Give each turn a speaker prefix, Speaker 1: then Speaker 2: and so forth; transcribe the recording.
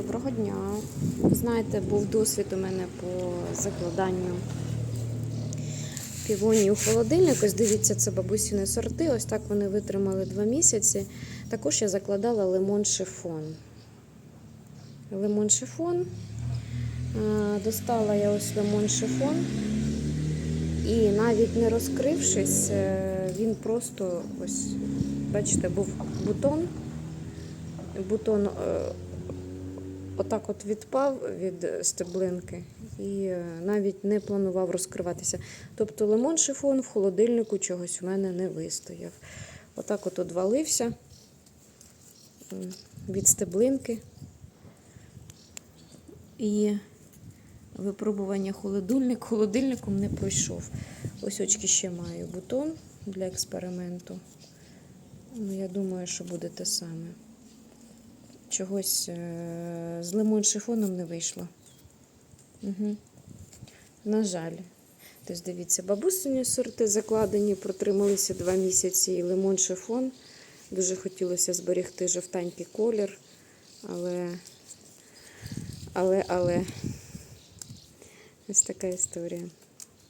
Speaker 1: Доброго дня. Ви знаєте, був досвід у мене по закладанню півоній у холодильник. Ось дивіться, це бабусіни сорти. Ось так вони витримали два місяці. Також я закладала лимон шифон. Лимон шифон. Достала я ось лимон шифон. І навіть не розкрившись, е, він просто ось, бачите, був бутон. Бутон е, отак от відпав від стеблинки і е, навіть не планував розкриватися. Тобто лимон шифон в холодильнику чогось у мене не вистояв. Отак от одвалився від стеблинки. І випробування холодильник, холодильником не пройшов. Ось очки ще маю бутон для експерименту. Ну, я думаю, що буде те саме. Чогось е- з лимон шифоном не вийшло. Угу. На жаль. Тож дивіться, бабусині сорти закладені, протрималися два місяці і лимон шифон. Дуже хотілося зберегти жовтенький колір, але, але, але ось така історія.